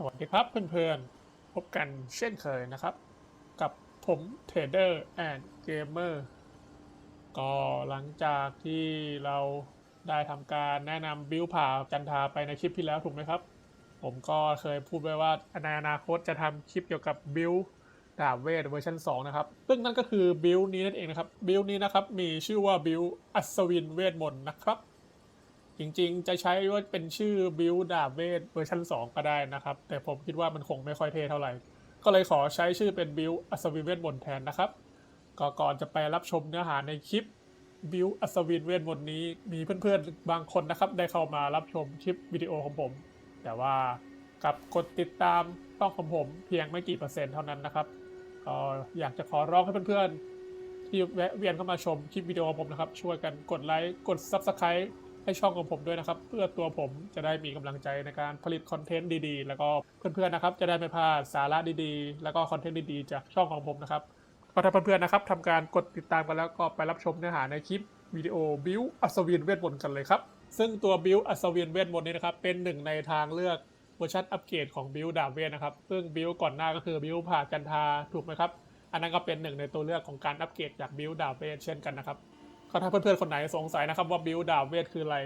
สวัสดีครับเพื่อนๆ พบกันเช่นเคยนะครับ กับผมเทรดเดอร์แอนด์เกมเมอร์ก็หลังจากที่เราได้ทำการแนะนำบิลผ่าจันทาไปในคลิปที่แล้วถูกไหมครับ ผมก็เคยพูดไว้ว่าในอนาคตจะทำคลิปเกี่ยวกับบิลดาบเวทเวอร์ชัน2นะครับ ซึ่งนั่นก็คือบิลนี้นั่นเองนะครับ บิลนี้นะครับมีชื่อว่าบิลอัศวินเวทมนต์นะครับ จริงๆ จะใช้ว่าเป็นชื่อบิลดาเวทเวอร์ชัน2 ก็ได้นะครับ แต่ผมคิดว่ามันคงไม่ค่อยเท่เท่าไหร่ ก็เลยขอใช้ชื่อเป็นบิลอัศวินเวทมนต์แทนนะครับก็ก่อนจะไปรับชมเนื้อหาในคลิปบิลอัศวินเวทมนต์นี้มีเพื่อนๆ บางคนนะครับ ได้เข้ามารับชมคลิปวิดีโอของผม แต่ว่ากับกดติดตามช่องของผมเพียงไม่กี่เปอร์เซ็นต์เท่านั้นนะครับก็อยากจะขอร้องให้เพื่อนๆที่แวะเวียนเข้ามาชมคลิปวิดีโอของผมนะครับ ช่วยกันกดไลค์กด Subscribe ให้ช่องของผมด้วยนะครับ เพื่อตัวผมจะได้มีกำลังใจในการผลิตคอนเทนต์ดีๆ แล้วก็เพื่อนๆนะครับ จะได้ไม่พลาดสาระดีๆ แล้วก็คอนเทนต์ดีๆจากช่องของผมนะครับก็ถ้าเพื่อนๆนะครับทำการกดติดตามกันแล้วก็ไปรับชมเนื้อหาในคลิปวิดีโอบิวอัศวินเวทมนต์กันเลยครับ ซึ่งตัวบิวอัศวินเวทมนต์นี้นะครับเป็นหนึ่งในทางเลือกเวอร์ชันอัปเกรดของบิวดาบเวทนะครับ ซึ่งบิวก่อนหน้าก็คือบิวผ่าจันทาถูกไหมครับ อันนั้นก็เป็นหนึ่งในตัวเลือกของการอัปเกรดจากบิลดาเวทเช่นกันนะครับ ก็ถ้าเพื่อนๆคนไหนสงสัยนะครับว่าบิลดาเวทคืออะไร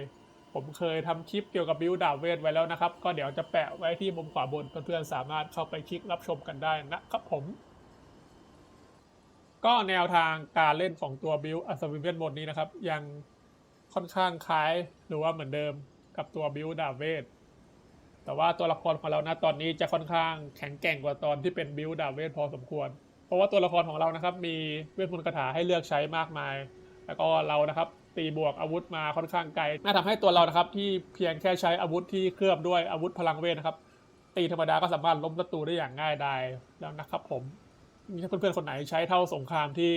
ผมเคยทำคลิปเกี่ยวกับบิลดาเวทไว้แล้วนะครับ ก็เดี๋ยวจะแปะไว้ที่มุมขวาบนเพื่อนๆสามารถเข้าไปคลิกรับชมกันได้นะครับผม ก็แนวทางการเล่นของตัวบิลอัศวินเวทมนต์นี้นะครับ ยังค่อนข้างคล้ายหรือว่าเหมือนเดิมกับตัวบิลดาเวทแต่ว่าตัวละครของเรานะตอนนี้จะค่อนข้างแข็งแกร่งกว่าตอนที่เป็นบิลดาเวทพอสมควร เพราะว่าตัวละครของเรานะครับ มีเวทมนต์คาถาให้เลือกใช้มากมาย แล้วก็เรานะครับตีบวกอาวุธมาค่อนข้างไกลน่าทำให้ตัวเรานะครับที่เพียงแค่ใช้อาวุธที่เคลือบด้วยอาวุธพลังเวทนะครับ ตีธรรมดาก็สามารถล้มศัตรูได้อย่างง่ายดายแล้วนะครับผมมีเพื่อนๆคนไหนใช้เท่าสงครามที่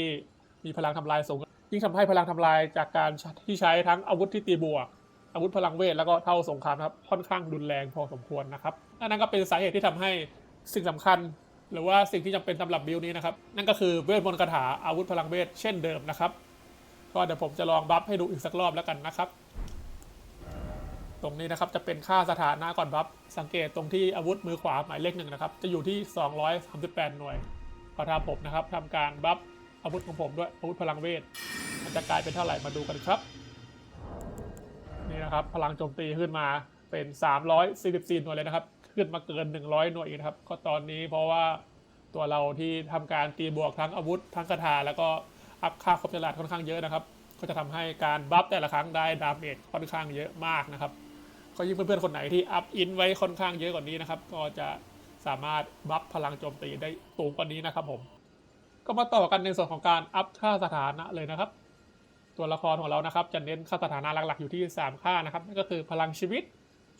มีพลังทำลายสูงยิ่งทำให้พลังทำลายจากการที่ใช้ทั้งอาวุธที่ตีบวก อาวุธพลังเวทแล้วก็เท่าสงครามครับค่อนข้างรุนแรงพอสมควรนะครับนนั้นก็เป็นสาเหตุที่ทำให้สิ่งสำคัญ หรือว่าสิ่งที่จำเป็นสำหรับบิลนี้นะครับ นั่นก็คือเวทมนต์คาถาอาวุธพลังเวทเช่นเดิมนะครับ ก็เดี๋ยวผมจะลองบัฟให้ดูอีกสักรอบแล้วกันนะครับ ตรงนี้นะครับจะเป็นค่าสถานะก่อนบัฟ สังเกตตรงที่อาวุธมือขวาหมายเลขหนึ่งนะครับ จะอยู่ที่ 238 หน่วยพอทำผมนะครับทำการบัฟอาวุธของผมด้วยอาวุธพลังเวทมันจะกลายเป็นเท่าไหร่มาดูกันครับ นี่นะครับ พลังโจมตีขึ้นมาเป็น 344 หน่วยเลยนะครับ ขึ้นมาเกิน 100 หน่วยอีกครับ ก็ตอนนี้เพราะว่าตัวเราที่ทำการตีบวกทั้งอาวุธทั้งคาถาแล้วก็ อัพค่าครบฉลาดค่อนข้างเยอะนะครับ ก็จะทำให้การบัฟแต่ละครั้งได้ดาเมจค่อนข้างเยอะมากนะครับ ก็ยิ่งเพื่อนๆคนไหนที่อัพอินไว้ค่อนข้างเยอะกว่านี้นะครับ ก็จะสามารถบัฟพลังโจมตีได้สูงกว่านี้นะครับผม ก็มาต่อกันในส่วนของการอัพค่าสถานะเลยนะครับ ตัวละครของเรานะครับ จะเน้นค่าสถานะหลักๆอยู่ที่ 3 ค่านะครับนั่นก็คือพลังชีวิต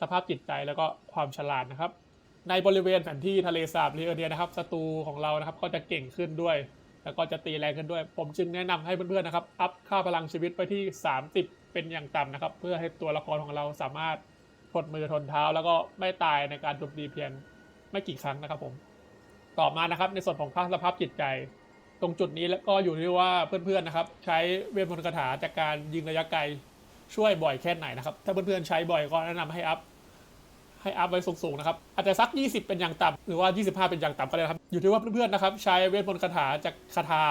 สภาพจิตใจแล้วก็ความฉลาดนะครับ ในบริเวณแผนที่ทะเลสาบเรียเดียนะครับศัตรูของเรานะครับ ก็จะเก่งขึ้นด้วย แล้วก็จะตีแรงขึ้นด้วย ผมจึงแนะนำให้เพื่อนๆนะครับ อัพค่าพลังชีวิตไปที่ 30 เป็นอย่างต่ำนะครับ เพื่อให้ตัวละครของเราสามารถทนมือทนเท้า แล้วก็ไม่ตายในการโจมตีเพียงไม่กี่ครั้งนะครับผม ต่อมานะครับในส่วนของค่าสภาพจิตใจ ตรงจุดนี้แล้วก็อยู่ที่ว่าเพื่อนๆนะครับ ใช้เวทมนต์คาถาจากการยิงระยะไกลช่วยบ่อยแค่ไหนนะครับ ถ้าเพื่อนๆใช้บ่อยก็แนะนำให้อัพ ให้อัพไว้สูงๆนะครับอาจจะสัก 20 เป็นอย่างต่ำหรือว่า 25 เป็นอย่างต่ำก็ได้ครับ อยู่ที่ว่าเพื่อนๆนะครับ ใช้เวทมนต์คาถาจากคาถา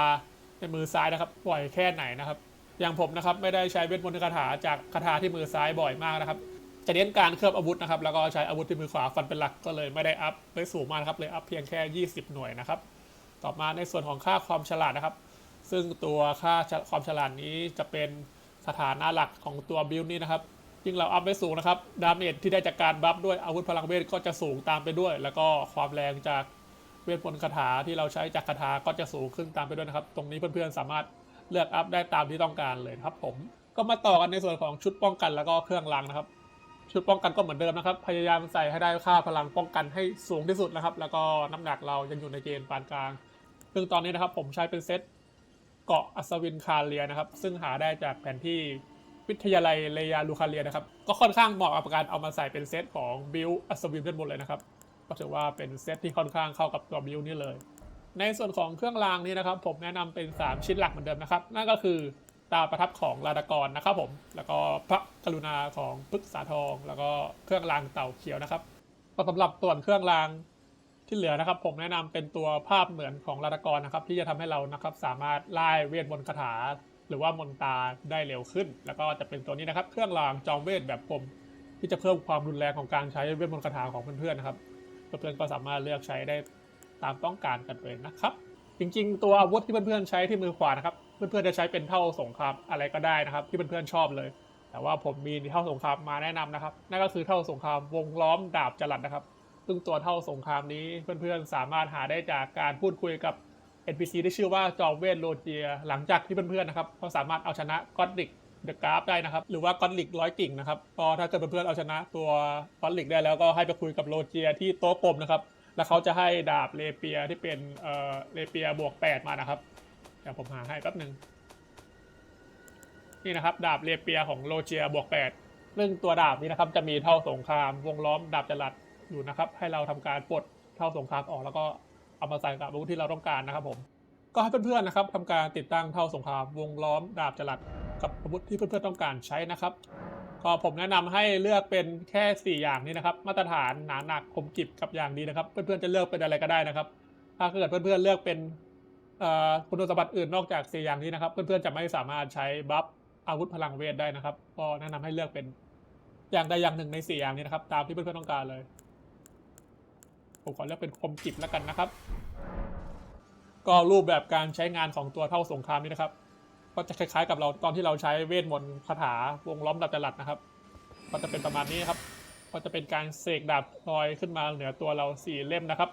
ในมือซ้ายนะครับบ่อยแค่ไหนนะครับ อย่างผมนะครับไม่ได้ใช้เวทมนต์คาถาจากคาถาที่มือซ้ายบ่อยมากนะครับจะเน้นการเคลือบอาวุธนะครับแล้วก็ใช้อาวุธที่มือขวาฟันเป็นหลักก็เลยไม่ได้อัพไว้สูงมากครับเลยอัพเพียงแค่ 20 หน่วยนะครับต่อมาในส่วนของค่าความฉลาดนะครับ ซึ่งตัวค่าความฉลาดนี้จะเป็นสถานะหลักของตัวบิลนี้นะครับ ยิ่งเราอัพไว้สูงนะครับ ดาเมจที่ได้จากการบัฟด้วยอาวุธพลังเวทก็จะสูงตามไปด้วย แล้วก็ความแรงจากเวทมนต์คาถาที่เราใช้จากคาถาก็จะสูงขึ้นตามไปด้วยนะครับ ตรงนี้เพื่อนๆสามารถเลือกอัพได้ตามที่ต้องการเลยครับผม ก็มาต่อกันในส่วนของชุดป้องกันแล้วก็เครื่องรางนะครับ ชุดป้องกันก็เหมือนเดิมนะครับ พยายามใส่ให้ได้ค่าพลังป้องกันให้สูงที่สุดนะครับ แล้วก็น้ำหนักเรายังอยู่ในเกณฑ์ปานกลาง ซึ่งตอนนี้นะครับผมใช้เป็นเซตเกาะอัศวินคาเลียนะครับ ซึ่งหาได้จากแผนที่ วิทยาลัยเลยาลูคาเลียนะครับ ก็ค่อนข้างเหมาะกับการเอามาใส่เป็นเซตของบิลอัศวินเวทมนต์เลยนะครับ ก็ถือว่าเป็นเซตที่ค่อนข้างเข้ากับตัวบิลนี่เลย ในส่วนของเครื่องรางนี้นะครับ ผมแนะนำเป็น 3 ชิ้นหลักเหมือนเดิมนะครับ นั่นก็คือตาประทับของลาดากรนะครับผม แล้วก็พระกรุณาของพฤกษาทอง แล้วก็เครื่องรางเต่าเขียวนะครับก็สำหรับส่วนเครื่องรางที่เหลือนะครับ ผมแนะนำเป็นตัวภาพเหมือนของรัตกรนะครับ ที่จะทำให้เรานะครับสามารถไล่เวทมนต์คาถา หรือว่ามนตาได้เร็วขึ้น แล้วก็จะเป็นตัวนี้นะครับ เครื่องรางจอมเวทแบบผมที่จะเพิ่มความรุนแรงของการใช้เวทมนต์คาถาของเพื่อนๆนะครับเพื่อนๆก็สามารถเลือกใช้ได้ตามต้องการกันเลยนะครับ จริงๆ ตัวอาวุธที่เพื่อนๆใช้ที่มือขวานะครับ เพื่อนๆจะใช้เป็นเท่าสงครามอะไรก็ได้นะครับ ที่เพื่อนๆชอบเลย แต่ว่าผมมีเท่าสงครามมาแนะนำนะครับ นั่นก็คือเท่าสงครามวงล้อมดาบจรัสนะครับ ซึ่งตัวเท่าสงครามนี้เพื่อนๆสามารถหาได้จากการพูดคุยกับ NPC ที่ชื่อว่าจอมเวทโลเจีย หลังจากที่เพื่อนๆนะครับเขาสามารถเอาชนะก็อดลิกเดอะกราฟได้นะครับ หรือว่าก็อดลิกร้อยกิ่งนะครับก็ถ้าเกิดเพื่อนๆเอาชนะตัวก็อดลิกได้แล้วก็ให้ไปคุยกับโลเจียที่โต๊ะกลมนะครับ แล้วเขาจะให้ดาบเลเปียที่เป็นเอ่อเลเปียบวกแปดมานะครับเดี๋ยวผมหาให้แป๊บหนึ่งนี่นะครับดาบเลเปียของโลเจียบวกแปดซึ่งตัวดาบนี้นะครับจะมีเท่าสงครามวงล้อมดาบจรัสอยู่นะครับ ให้เราทำการปลดเท่าสงครามออกแล้วก็ เอามาใส่กับอาวุธที่เราต้องการนะครับผมก็ให้เพื่อนๆนะครับทำการติดตั้งเท่าสงครามวงล้อมดาบจรัสกับอาวุธที่เพื่อนๆต้องการใช้นะครับ ก็ผมแนะนำให้เลือกเป็นแค่ 4 อย่างนี้นะครับ มาตรฐานหนาหนักคมกริบกับอย่างดีนะครับ เพื่อนๆจะเลือกเป็นอะไรก็ได้นะครับ ถ้าเกิดเพื่อนๆเลือกเป็นคุณสมบัติอื่นนอกจาก 4 อย่างนี้นะครับ เพื่อนๆจะไม่สามารถใช้บัฟอาวุธพลังเวทได้นะครับ ก็แนะนำให้เลือกเป็นอย่างใดอย่างหนึ่งใน 4 อย่างนี้นะครับ ตามที่เพื่อนๆต้องการเลย ผมขอเลือกเป็นคมกิบแล้วกันนะครับ ก็รูปแบบการใช้งานของตัวเท่าสงครามนี้นะครับ ก็จะคล้ายๆกับเราตอนที่เราใช้เวทมนต์คาถาวงล้อมดาบจรัสนะครับ ก็จะเป็นประมาณนี้ครับ ก็จะเป็นการเสกดาบลอยขึ้นมาเหนือตัวเราสี่เล่มนะครับ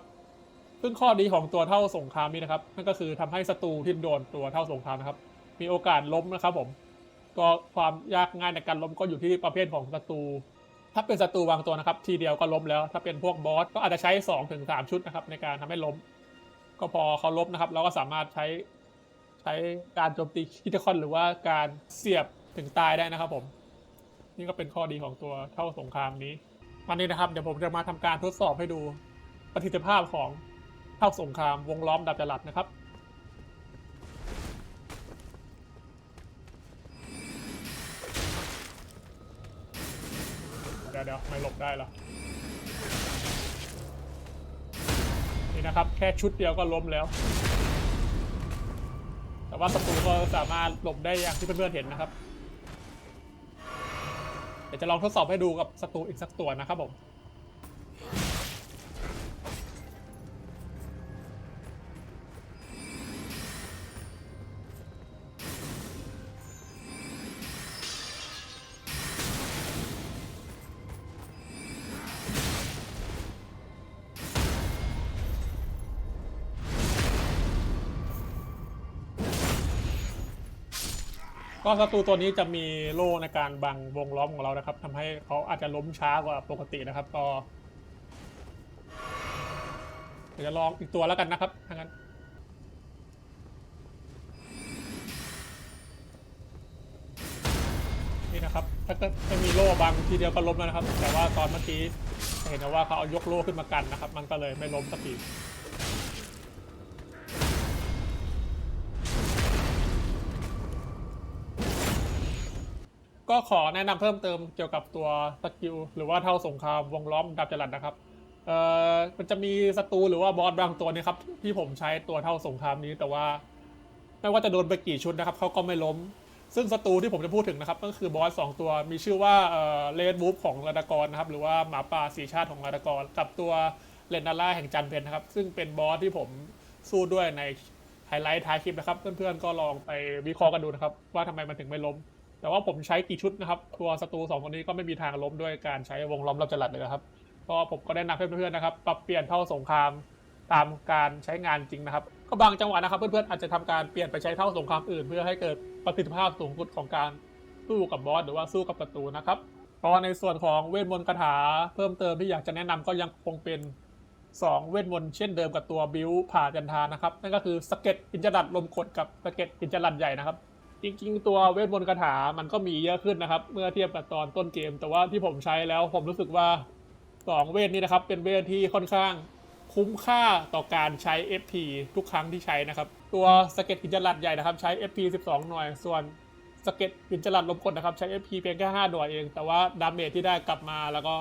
ซึ่งข้อดีของตัวเท่าสงครามนี้นะครับ นั่นก็คือทำให้ศัตรูที่โดนตัวเท่าสงครามนะครับ มีโอกาสล้มนะครับผมก็ความยากง่ายในการล้มก็อยู่ที่ประเภทของศัตรู ถ้าเป็นศัตรูบางตัวนะครับ ทีเดียวก็ล้มแล้ว ถ้าเป็นพวกบอสก็อาจจะใช้2อถึงสชุดนะครับ ในการทำให้ล้ม ก็พอเขาล้มนะครับ เราก็สามารถใช้ใช้การโจมตีคิทคอนหรือว่าการเสียบถึงตายได้นะครับผม นี่ก็เป็นข้อดีของตัวเท่าสงครามนี้วันนี้นะครับเดี๋ยวผมจะมาทำการทดสอบให้ดูประสิทธิภาพของเท่าสงครามวงล้อมดาบจรัสนะครับ ไม่หลบได้หรอ นี่นะครับ แค่ชุดเดียวก็ล้มแล้ว แต่ว่าศัตรูก็สามารถหลบได้อย่างที่เพื่อนๆเห็นนะครับ เดี๋ยวจะลองทดสอบให้ดูกับศัตรูอีกสักตัวนะครับผม ก็ศัตรูตัวนี้จะมีโล่ในการบังวงล้อมของเรานะครับทำให้เขาอาจจะล้มช้ากว่าปกตินะครับก็เดี๋ยวจะลองอีกตัวแล้วกันนะครับถ้างั้นนี่นะครับ ถ้าเกิดไม่มีโล่บังทีเดียวก็ล้มแล้วนะครับ แต่ว่าตอนเมื่อกี้เห็นนะว่าเขาเอายกโล่ขึ้นมากันนะครับ มันก็เลยไม่ล้มสักที ก็ขอแนะนำเพิ่มเติมเกี่ยวกับตัวสกิลหรือว่าเท่าสงครามวงล้อมดาบจรัสนะครับเอ่อมันจะมีศัตรูหรือว่าบอสบางตัวเนะครับที่ผมใช้ตัวเท่าสงครามนี้แต่ว่าไม่ว่าจะโดนไปกี่ชุดนะครับเขาก็ไม่ล้ม ซึ่งศัตรูที่ผมจะพูดถึงนะครับ ก็คือบอสสองตัวมีชื่อว่าเอ่อเลดวูฟของราดากรนะครับหรือว่าหมาป่าสีชาติของราดากร กับตัวเลนดาร่าแห่งจันเพนนะครับ ซึ่งเป็นบอสที่ผมสู้ด้วยในไฮไลท์ท้ายคลิปนะครับ เพื่อนๆก็ลองไปวิเคราะห์กันดูนะครับ ว่าทำไมมันถึงไม่ล้ม แต่ว่าผมใช้กี่ชุดนะครับ ตัวศัตรูสองคนนี้ก็ไม่มีทางล้มด้วยการใช้วงล้อมรอบจรัสเลยนะครับก็ผมก็ได้นำให้เพื่อนๆนะครับ ปรับเปลี่ยนเท่าสงครามตามการใช้งานจริงนะครับ ก็บางจังหวะนะครับ เพื่อนๆอาจจะทำการเปลี่ยนไปใช้เท่าสงครามอื่น เพื่อให้เกิดประสิทธิภาพสูงสุดของการสู้กับบอสหรือว่าสู้กับศัตรูนะครับก็ในส่วนของเวทมนต์คาถาเพิ่มเติมที่อยากจะแนะนำก็ยังคงเป็น 2 เวทมนต์เช่นเดิมกับตัวบิวผ่าจันทานะครับนั่นก็คือสเก็ตอินจรัดลมกดกับสเก็ตอินจรัดใหญ่นะครับ จริง ๆ ตัวเวทมนต์คาถามันก็มีเยอะขึ้นนะครับ เมื่อเทียบกับตอนต้นเกม แต่ว่าที่ผมใช้แล้วผมรู้สึกว่า2เวทนี้นะครับ เป็นเวทที่ค่อนข้างคุ้มค่าต่อการใช้ FP ทุกครั้งที่ใช้นะครับ ตัวสเก็ตหินจรัดใหญ่นะครับ ใช้ FP 12 หน่วย ส่วนสเก็ตวินจลัดลมกดนะครับ ใช้ FP เพียงแค่5หน่วยเอง แต่ว่าดาเมจที่ได้กลับมาแล้วก็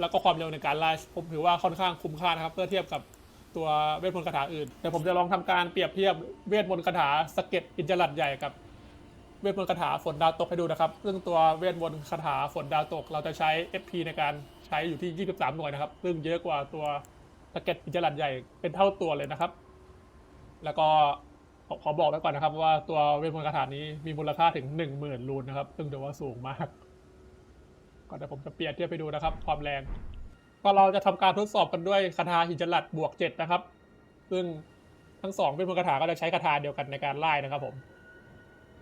แล้วก็ความเร็วในการไล่ผมถือว่าค่อนข้างคุ้มค่านะครับ เพื่อเทียบกับตัวเวทมนต์คาถาอื่น แต่ผมจะลองทำการเปรียบเทียบเวทมนต์คาถาสเก็ตวินจลัดใหญ่กับ เวทมนต์คาถาฝนดาวตกให้ดูนะครับ ซึ่งตัวเวทมนต์คาถาฝนดาวตก เราจะใช้ FP ในการใช้อยู่ที่ 23 หน่วยนะครับ ซึ่งเยอะกว่าตัวสเก็ตอินจลัดใหญ่เป็นเท่าตัวเลยนะครับ แล้วก็ขอบอกไว้ก่อนนะครับ ว่าตัวเวทมนต์คาถานี้มีมูลค่าถึง 10,000 รูนนะครับ ซึ่งถือว่าสูงมากก็เดี๋ยวผมจะเปรียบเทียบไปดูนะครับ ความแรง ก็เราจะทำการทดสอบกันด้วยคาถาหินจลัดบวก 7 นะครับ ซึ่งทั้งสองเวทมนต์คาถาก็จะใช้คาถาเดียวกันในการไล่นะครับผม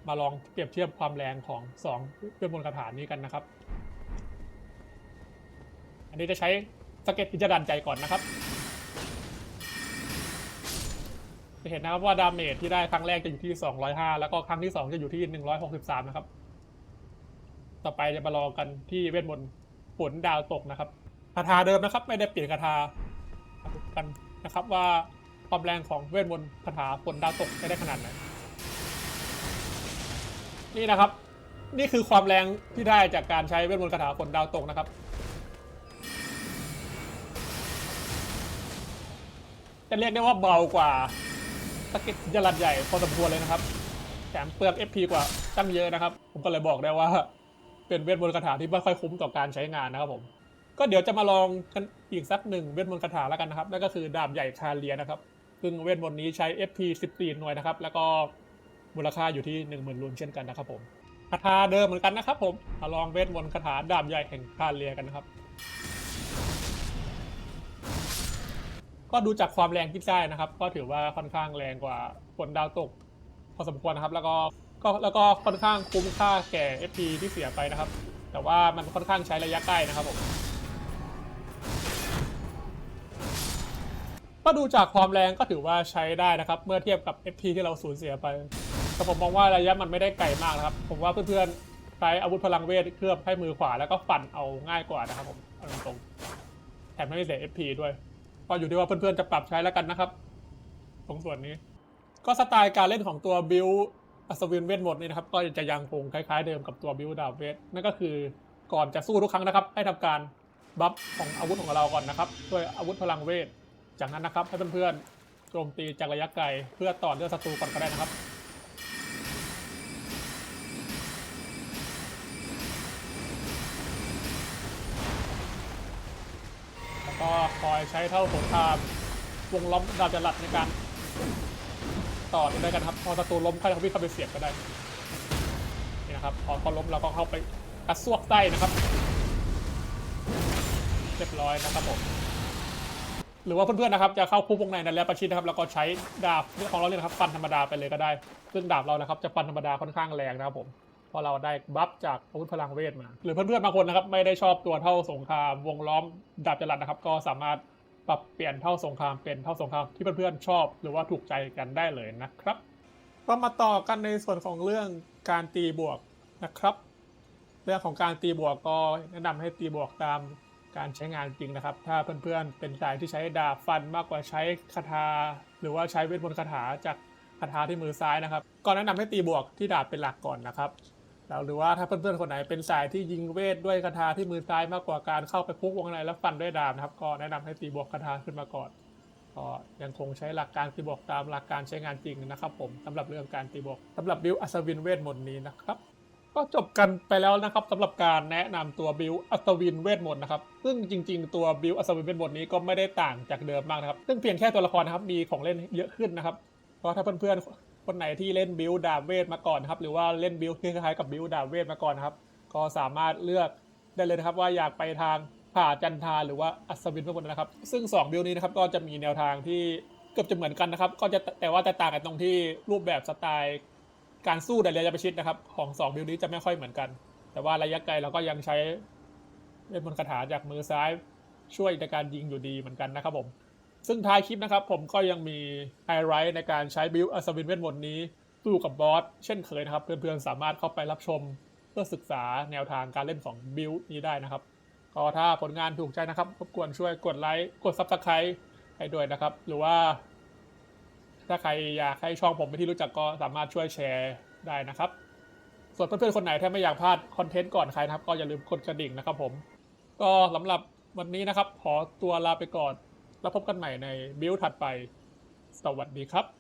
มาลองเปรียบเทียบความแรงของสองเวทมนต์คาถานี้กันนะครับ อันนี้จะใช้สเก็ตพิจารณาใจก่อนนะครับ จะเห็นนะครับว่าดาเมจที่ได้ครั้งแรกจะอยู่ที่ 205 แล้วก็ครั้งที่ 2 จะอยู่ที่ 163 นะครับ ต่อไปจะมาลองกันที่เวทมนต์ฝนดาวตกนะครับคาถาเดิมนะครับ ไม่ได้เปลี่ยนคาถากันนะครับว่าความแรงของเวทมนต์คาถาฝนดาวตกจะได้ขนาดไหน นี่นะครับ นี่คือความแรงที่ได้จากการใช้เวทมนต์คาถาฝนดาวตกนะครับ จะเรียกได้ว่าเบากว่าสเก็ตยลัดใหญ่พอสมควรเลยนะครับแถมเปลือง FP กว่าตั้งเยอะนะครับ ผมก็เลยบอกได้ว่า เป็นเวทมนต์คาถาที่ไม่ค่อยคุ้มต่อการใช้งานนะครับผมก็เดี๋ยวจะมาลองกันอีกสักหนึ่งเวทมนต์คาถาแล้วกันนะครับนั่นก็คือดาบใหญ่คาเลียนะครับซึ่งเวทมนต์นี้ใช้ FP 14 หน่วยนะครับ แล้วก็ มูลค่าอยู่ที่10,000รูนเช่นกันนะครับผมคาถาเดิมเหมือนกันนะครับผมมาลองเวทมนต์คาถาดาบใหญ่แห่งคาเลียกันนะครับ ก็ดูจากความแรงที่ได้นะครับ ก็ถือว่าค่อนข้างแรงกว่าฝนดาวตก พอสมควรนะครับ แล้วก็ก็แล้วก็ค่อนข้างคุ้มค่าแก่ FP ที่เสียไปนะครับ แต่ว่ามันค่อนข้างใช้ระยะใกล้นะครับผมก็ดูจากความแรงก็ถือว่าใช้ได้นะครับ เมื่อเทียบกับ FP ที่เราสูญเสียไป แต่ผมมองว่าระยะมันไม่ได้ไกลมากนะครับ ผมว่าเพื่อนๆใช้อาวุธพลังเวทเคลือบให้มือขวาแล้วก็ฟันเอาง่ายกว่านะครับผมเอาตรงๆแถมไม่ได้เสีย FP ด้วย ก็อยู่ที่ว่าเพื่อนๆจะปรับใช้แล้วกันนะครับ ตรงส่วนนี้ ก็สไตล์การเล่นของตัวบิลอัศวินเวทมนต์นี่นะครับ ก็จะยังคงคล้ายๆเดิมกับตัวบิลดาบเวทนั่นก็คือก่อนจะสู้ทุกครั้งนะครับ ให้ทำการบัฟของอาวุธของเราก่อนนะครับด้วยอาวุธพลังเวท จากนั้นนะครับให้เพื่อนๆโจมตีจากระยะไกลเพื่อต่อเลือดศัตรูก่อนก็ได้นะครับ แล้ว ก็คอยใช้เท่าสงครามวงล้อมดาบจรัดในการต่อได้กันครับ พอศัตรูล้มค่อยทำวิ่งเข้าไปเสียบก็ได้ นี่นะครับ พอเขาล้มเราก็เข้าไปกระซวกไส้นะครับ เรียบร้อยนะครับผม หรือว่าเพื่อนๆนะครับ จะเข้าคุกวงในนั้นแล้วประชิดนะครับ แล้วก็ใช้ดาบของเราเนี่ยนะครับฟันธรรมดาไปเลยก็ได้ ซึ่งดาบเรานะครับจะฟันธรรมดาค่อนข้างแรงนะครับผม เพราะเราได้บัฟจากอาวุธพลังเวทมา หรือเพื่อนๆบางคนนะครับไม่ได้ชอบตัวเท่าสงคราม วงล้อมดาบจรัสนะครับ ก็สามารถปรับเปลี่ยนเท่าสงครามเป็นเท่าสงครามที่เพื่อนๆชอบ หรือว่าถูกใจกันได้เลยนะครับก็มาต่อกันในส่วนของเรื่องการตีบวกนะครับ เรื่องของการตีบวกก็แนะนำให้ตีบวกตามการใช้งานจริงนะครับ ถ้าเพื่อนๆเป็นสายที่ใช้ดาบฟันมากกว่าใช้คาถาหรือว่าใช้เวทมนต์คาถาจากคาถาที่มือซ้ายนะครับ ก็แนะนำให้ตีบวกที่ดาบเป็นหลักก่อนนะครับ แล้วหรือว่าถ้าเพื่อนๆคนไหนเป็นสายที่ยิงเวทด้วยคาถาที่มือซ้ายมากกว่าการเข้าไปพุกวงในแล้วฟันด้วยดาบนะครับ ก็แนะนำให้ตีบวกคาถาขึ้นมาก่อนก็ยังคงใช้หลักการตีบวกตามหลักการใช้งานจริงนะครับ ผมสำหรับเรื่องการตีบวกสำหรับบิวอัศวินเวทมนต์นี้นะครับก็จบกันไปแล้วนะครับสำหรับการแนะนำตัวบิวอัศวินเวทมนต์นะครับ ซึ่งจริง ๆ ตัวบิวอัศวินเวทมนต์นี้ก็ไม่ได้ต่างจากเดิมมากนะครับ ซึ่งเพียงแค่ตัวละครนะครับมีของเล่นเยอะขึ้นนะครับ เพราะถ้าเพื่อนๆ คนไหนที่เล่นบิวดาบเวทมาก่อนครับ หรือว่าเล่นบิวคล้ายๆกับบิวดาบเวทมาก่อนครับ ก็สามารถเลือกได้เลยนะครับ ว่าอยากไปทางผ่าจันทาหรือว่าอัศวินเวทมนต์นะครับ ซึ่ง 2 บิวนี้นะครับก็จะมีแนวทางที่เกือบจะเหมือนกันนะครับ ก็จะแต่ว่าจะต่างกันตรงที่รูปแบบสไตล์การสู้ในระยะประชิดนะครับ ของ 2 บิลนี้จะไม่ค่อยเหมือนกัน แต่ว่าระยะไกลเราก็ยังใช้เวทมนต์คาถาจากมือซ้ายช่วยในการยิงอยู่ดีเหมือนกันนะครับผม ซึ่งท้ายคลิปนะครับ ผมก็ยังมีไฮไลท์ในการใช้บิลอัศวินเวทมนต์นี้ตู้กับบอสเช่นเคยนะครับ เพื่อนๆ สามารถเข้าไปรับชมเพื่อศึกษาแนวทางการเล่นของบิลนี้ได้นะครับก็ถ้าผลงานถูกใจนะครับรบกวนช่วยกดไลค์กดซับสไครต์ให้ด้วยนะครับ หรือว่า ถ้าใครอยากให้ช่องผมไปที่รู้จักก็สามารถช่วยแชร์ได้นะครับ ส่วนเพื่อนๆคนไหนถ้าไม่อยากพลาดคอนเทนต์ก่อนใครนะครับ ก็อย่าลืมกดกระดิ่งนะครับผม ก็สำหรับวันนี้นะครับ ขอตัวลาไปก่อน แล้วพบกันใหม่ในบิลถัดไป สวัสดีครับ